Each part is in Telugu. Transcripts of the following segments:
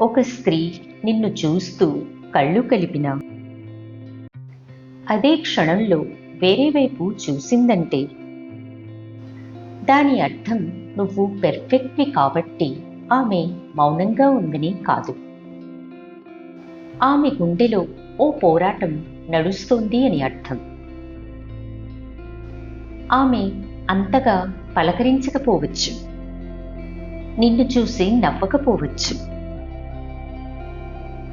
ఒక స్త్రీ నిన్ను చూస్తూ కళ్ళు కలిపిన. అదే క్షణంలో వేరే వైపు చూసిందంటే. దాని అర్థం నువ్వు పెర్ఫెక్ట్వి కాబట్టి ఆమె మౌనంగా ఉందని కాదు. ఆమె గుండెలో ఓ పోరాటం నడుస్తోంది అని అర్థం. ఆమె అంతగా పలకరించకపోవచ్చు. నిన్ను చూసి నవ్వకపోవచ్చు.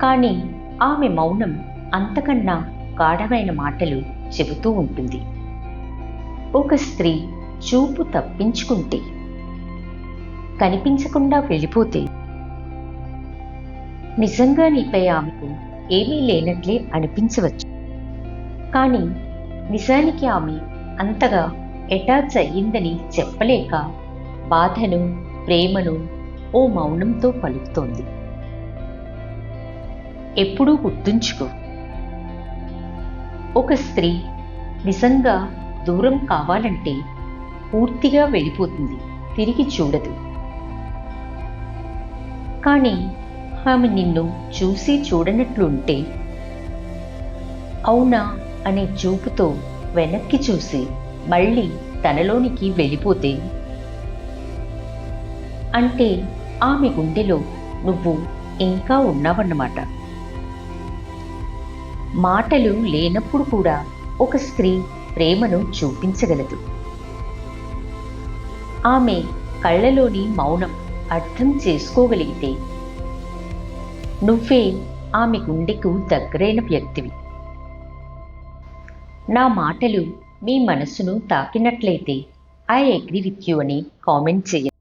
కానీ ఆమె మౌనం అంతకన్నా గాఢమైన మాటలు చెబుతూ ఉంటుంది. ఒక స్త్రీ చూపు తప్పించుకుంటే కనిపించకుండా వెళ్ళిపోతే నిజంగా నీపై ఆమెకు ఏమీ లేనట్లే అనిపించవచ్చు. కానీ నిజానికి ఆమె అంతగా అటాచ్ అయ్యిందని చెప్పలేక బాధను ప్రేమను ఓ మౌనంతో పలుకుతోంది. ఎప్పుడూ గుర్తుంచుకో. ఒక స్త్రీ నిజంగా దూరం కావాలంటే పూర్తిగా వెళ్ళిపోతుంది తిరిగి చూడదు. కానీ ఆమె నిన్ను చూసి చూడనట్లుంటే అవునా అనే చూపుతో వెనక్కి చూసి మళ్ళీ తనలోనికి వెళ్ళిపోతే? అంటే ఆమె గుండెలో నువ్వు ఇంకా ఉన్నావన్నమాట. మాటలు లేనప్పుడు కూడా ఒక స్త్రీ ప్రేమను చూపించగలదు. ఆమె కళ్ళలోని మౌనం అర్థం చేసుకోగలిగితే నువ్వే ఆమె గుండెకు దగ్గరైన వ్యక్తివి. నా మాటలు మీ మనసును తాకినట్లయితే ఐ అగ్రి విత్ యూ అని కామెంట్ చేయండి.